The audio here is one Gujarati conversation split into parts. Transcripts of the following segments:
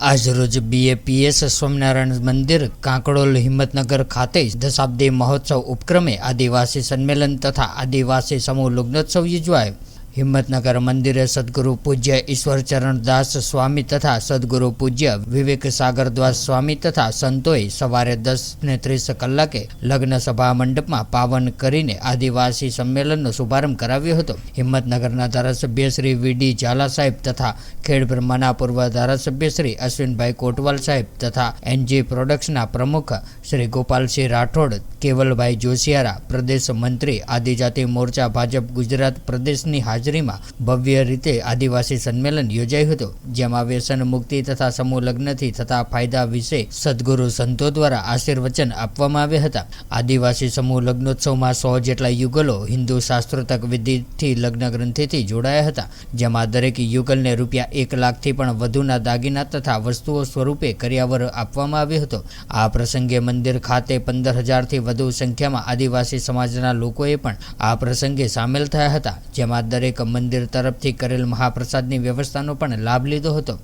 આજરોજ બીએપીએસ સ્વામિનારાયણ મંદિર કાંકડોલ હિંમતનગર ખાતે દશાબ્દી મહોત્સવ ઉપક્રમે આદિવાસી સંમેલન તથા આદિવાસી સમૂહ લગ્નોત્સવ યોજવાયો. હિંમતનગર મંદિરે સદગુરુ પૂજ્ય ઈશ્વરચરણ દાસ સ્વામી તથા સદગુરુ પૂજ્ય વિવેક સાગરદ્વાસ સ્વામી તથા સંતોએ સવારે દસ ને ત્રીસ કલાકે લગ્ન સભા મંડપમાં પાવન કરીને આદિવાસી સંમેલનનો શુભારંભ કરાવ્યો હતો. હિંમતનગરના ધારાસભ્ય શ્રી વીડી ઝાલા સાહેબ તથા ખેડબ્રહ્માના પૂર્વ ધારાસભ્ય શ્રી અશ્વિનભાઈ કોટવાલ સાહેબ તથા એનજી પ્રોડક્ટ્સના પ્રમુખ શ્રી ગોપાલસિંહ રાઠોડ, કેવલભાઈ જોશિયારા, પ્રદેશ મંત્રી, આદિજાતિ મોરચા, ભાજપ, ગુજરાત પ્રદેશની હાજરીમાં ભવ્ય રીતે આદિવાસી સંમેલન યોજાયું હતું, જેમાં વ્યસન મુક્તિ તથા સમૂહ લગ્નથી થતા ફાયદા વિશે સદગુરુ સંતો દ્વારા આશીર્વચન આપવામાં આવ્યા હતા. આદિવાસી સમૂહ લગ્નોત્સવમાં સો જેટલા યુગલો હિન્દુ શાસ્ત્રોતક વિધિથી લગ્ન ગ્રંથિથી જોડાયા હતા, જેમાં દરેક યુગલને રૂપિયા એક લાખથી પણ વધુના દાગીના તથા વસ્તુઓ સ્વરૂપે કર્યાવર આપવામાં આવ્યો હતો. આ પ્રસંગે મંદિર ખાતે પંદર હજારથી વધુ સંખ્યામાં આદિવાસી સમાજના લોકોએ પણ આ પ્રસંગે સામેલ થયા હતા, જેમાં દરેક મંદિર તરફથી કરેલ મહાપ્રસાદની વ્યવસ્થાનો પણ લાભ લીધો હતો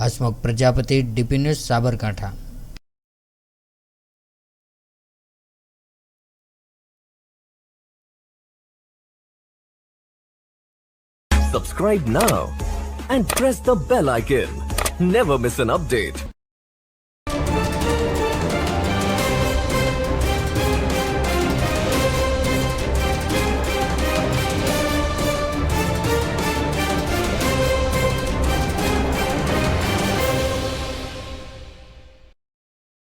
Hasmukh Prajapati, DP news, Sabarkantha Subscribe now and press the bell icon. Never miss an update.